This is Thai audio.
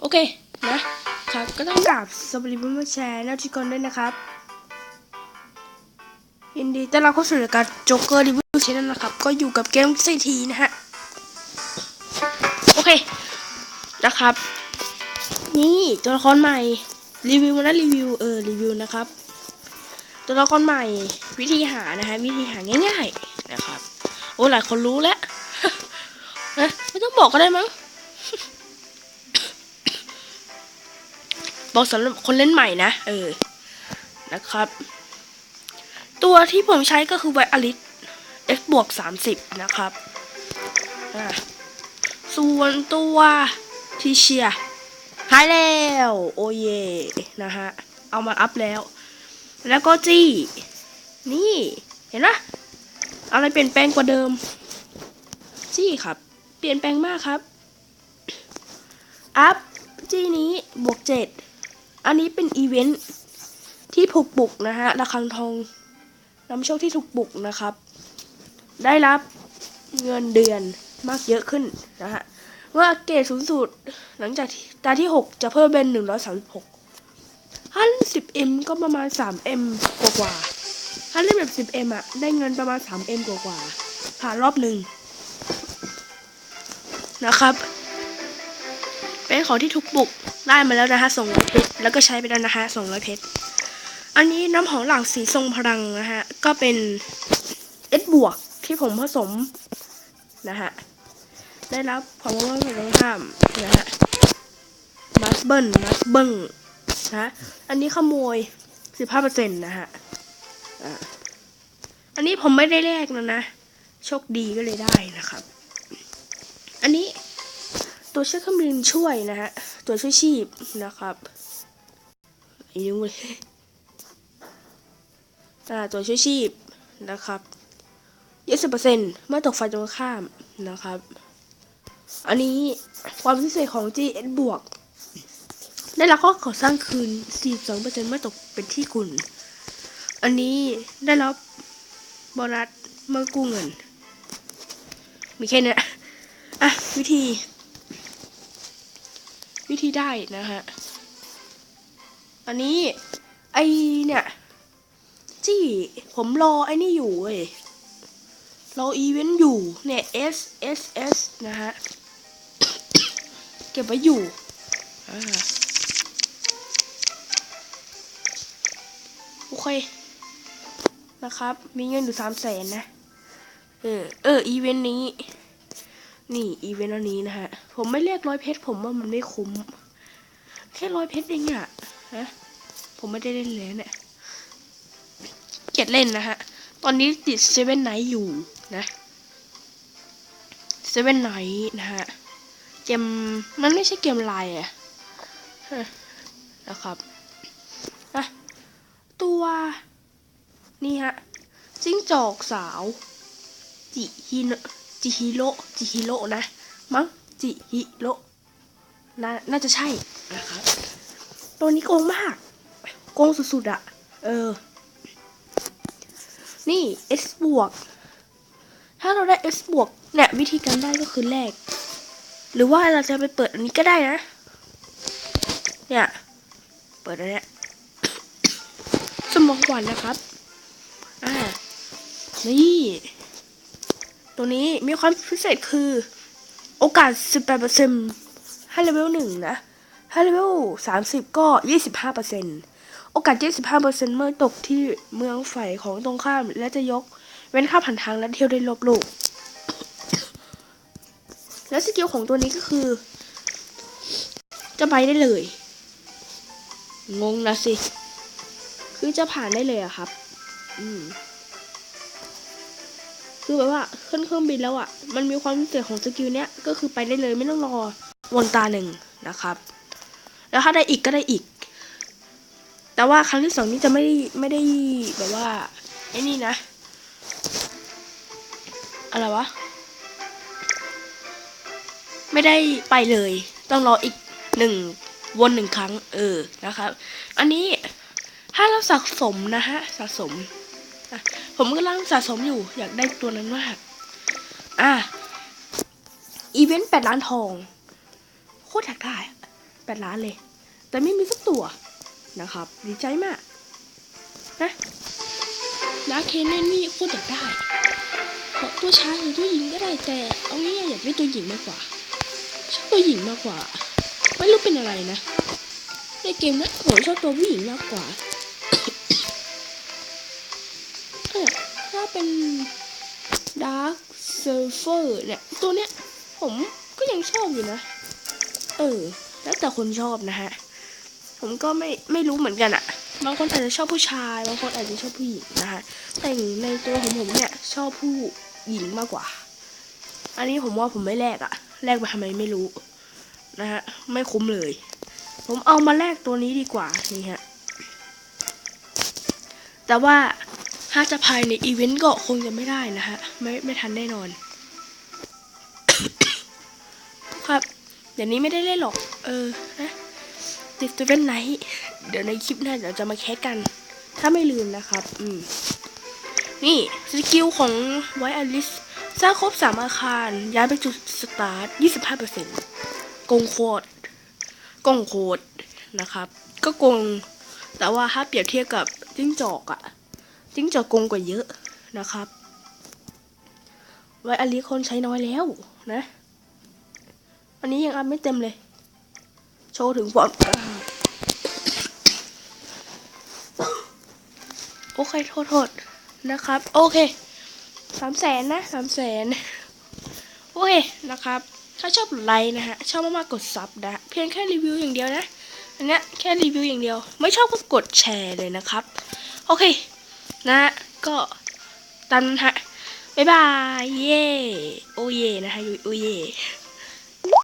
โอเคนะครับก็ต้องกราบสวัสดีเพื่อนแชร์น้าที่กอนด้วยนะครับยินดีต้อนรับเข้าสู่รายการโจ๊กเกอร์รีวิวชแนลนะครับ ก็อยู่กับเกมซีทีนะฮะ โอเค นะครับ นี่ตัวละครใหม่ รีวิวนะรีวิวเออรีวิวนะครับ ตัวละครใหม่วิธีหานะฮะวิธีหาง่าย ๆ นะครับ โอ้หลายคนรู้แล้วนะไม่ต้องบอกก็ได้มั้ง บอกสำหรับคนเล่นใหม่นะ เออ นะครับ ตัวที่ผมใช้ก็คือไวอลิส X บวก 30 นะครับอ่าส่วนตัวทีเชียหายแล้ว โอเยนะฮะ เอามาอัพแล้ว แล้วก็จี้ นี่ เห็นปะอะไรเปลี่ยนแปลงกว่าเดิม จี้ครับ เปลี่ยนแปลงมากครับ อัพ จี้นี้บวกเจ็ด อันนี้เป็นอีเวนท์ที่ถูกปลุกนะฮะระฆังทองนำโชคที่ถูกปลุกนะครับ ได้รับเงินเดือนมากเยอะขึ้นนะฮะว่าเกรดสูงสุดหลังจากตาที่ 6 จะเพิ่มเป็น136ถ้าสิบเอ็มก็ประมาณ 3M กว่ากว่าๆถ้าเล่นแบบ 10M อะได้เงินประมาณ 3M กว่ากว่าผ่านรอบหนึ่งนะครับ เป็นของที่ถูกปลุกได้มาแล้วนะฮะส่งร้อยเพชรแล้วก็ใช้ไปแล้วนะฮะส่งร้อยเพชรอันนี้น้ำหอมหลากสีทรงพลังนะฮะก็เป็นเอสบวกที่ผมผสมนะฮะได้รับความว่าไม่ต้องห้ามนะฮะมัสเบิลมัสเบิลนะฮะอันนี้ขโมย15%นต์นะฮะอันนี้ผมไม่ได้แลกนะนะโชคดีก็เลยได้นะครับ อันนี้ ตัวช่วยเครื่องบินช่วยนะฮะ ตัวช่วยชีพนะครับอ้นิ้วเลยอ่าตัวช่วยชีพนะครับยี่สิบเปอร์เซ็นต์เมื่อตกไฟตรงข้ามนะครับ อันนี้ความพิเศษของ GS บวก ได้รับข้อขอสร้างคืน 42%เมื่อตกเป็นที่คุณ อันนี้ได้รับโบนัสเมื่อกู้เงิน มีแค่นี้อะ วิธี วิธีได้นะฮะ อันนี้ไอเนี่ยจี้ผมรอไอ้นี่อยู่เว้ยรออีเวนต์อยู่เนี่ย S S S นะฮะ เก็บไว้อยู่โอเค นะครับ มีเงินอยู่สามแสนนะ เออ เออ อีเวนต์นี้ นี่ อีเวนต์อันนี้นะฮะ ผมไม่เรียกร้อยเพชรผมว่ามันไม่คุ้ม แค่ร้อยเพชรเองอะฮะผมไม่ได้เล่นเลยเนี่ยเกียดเล่นนะฮะ ตอนนี้ติดเซเว่นไนท์อยู่นะเซเว่นไนท์นะฮะ เกมมันไม่ใช่เกมไลน์อะนะครับอะตัวนี่ฮะจิ้งจอกสาว จิฮิโนจิฮิโรจิฮิโรนะมั้ง จิฮิโร่นาน่าจะใช่นะครับตัวนี้โกงมาก โกงสุดๆอะเออ นี่ S บวก ถ้าเราได้ S บวกเนี่ยวิธีการได้ก็คือแลกหรือว่าเราจะไปเปิดอันนี้ก็ได้นะ เนี่ย เปิดอันเนี้ยสมองหวานนะครับ อ่า นี่ ตัวนี้มีความพิเศษคือ โอกาส 18%ให้เลเวลหนึ่งนะถ้าเลเวล30 ก็ 25%โอกาส 25%เมื่อตกที่เมืองไฟของตรงข้าม และจะยกเว้นค่าผ่านทางและเที่ยวได้ลบโลกและสกิลของตัวนี้ก็คือ จะไปได้เลย งงนะสิ คือจะผ่านได้เลยอะครับ อืม คือแบบว่าขึ้นเครื่องบินแล้วอะ่ะ มันมีความพิเศษของสกิลเนี้ยก็คือไปได้เลยไม่ต้องรอวนตาหนึ่งนะครับ แล้วถ้าได้อีกก็ได้อีก แต่ว่าครั้งที่สองนี้จะไม่ได้ไม่ได้แบบว่าไอ้นี่นะ อะไรวะ ไม่ได้ไปเลย ต้องรออีกหนึ่งวนหนึ่งครั้ง เออนะครับ อันนี้ถ้าเราสะสมนะฮะสะสม ผมกำลังสะสมอยู่อยากได้ตัวนั้นมาก อะ อีเวนต์แปดล้านทอง โคตรอยากได้แปดล้านเลย แต่ไม่มีสักตัวนะครับ ดีใจมาก นะดาร์เคนเนนนี่โคตรอยากได้ขอตัวชายหรือตัวหญิงก็ได้แต่ เอาง่ายๆอยากได้ตัวหญิงมากกว่าชอบตัวหญิงมากกว่า ไม่รู้เป็นอะไรนะ ในเกมนะผมชอบตัวผู้หญิงมากกว่า เออถ้าเป็น Dark Surfer เนี่ย ตัวเนี้ย ผมก็ยังชอบอยู่นะ เออ แล้วแต่คนชอบนะฮะ ผมก็ไม่ไม่รู้เหมือนกันอะบางคนอาจจะชอบผู้ชาย บางคนอาจจะชอบผู้หญิงนะฮะ แต่ในตัวของผมเนี่ย ชอบผู้หญิงมากกว่า อันนี้ผมว่าผมไม่แลกอะแลกไปทำไมไม่รู้นะฮะ ไม่คุ้มเลย ผมเอามาแลกตัวนี้ดีกว่านี่ฮะ แต่ว่า ถ้าจะภายในอีเวนต์ก็คงจะไม่ได้นะฮะ ไม่ไม่ทันแน่นอน ครับ เดี๋ยวนี้ไม่ได้เล่นหรอก เออ นะติดตัวเป็นไนท์เดี๋ยวในคลิปหน้าเดี๋ยวจะมาแคสกัน ถ้าไม่ลืมนะครับ อืม นี่สกิลของไวอลิสสร้างครบสามอาคาร ย้ายไปจุดสตาร์ทยี่สิบห้าเปอร์เซ็นต์กงโคตรกงโคตรนะครับ ก็กง แต่ว่าถ้าเปรียบเทียบกับจิ้งจอกอะ จิ้งจอกกงกว่าเยอะนะครับ ไว้อลิสคนใช้น้อยแล้วนะ อันนี้ยังอัพไม่เต็มเลย โชว์ถึงความกล้าโอเคโทษโทษนะครับ โอเคสามแสนนะสามแสนโอเคนะครับ ถ้าชอบไลค์นะฮะ ชอบมากๆกดซับนะ เพียงแค่รีวิวอย่างเดียวนะอันนี้แค่รีวิวอย่างเดียว ไม่ชอบก็กดแชร์เลยนะครับ โอเค นะก็ตามนั้นฮะบ๊ายบายเย่โอเย่นะคะโอเย่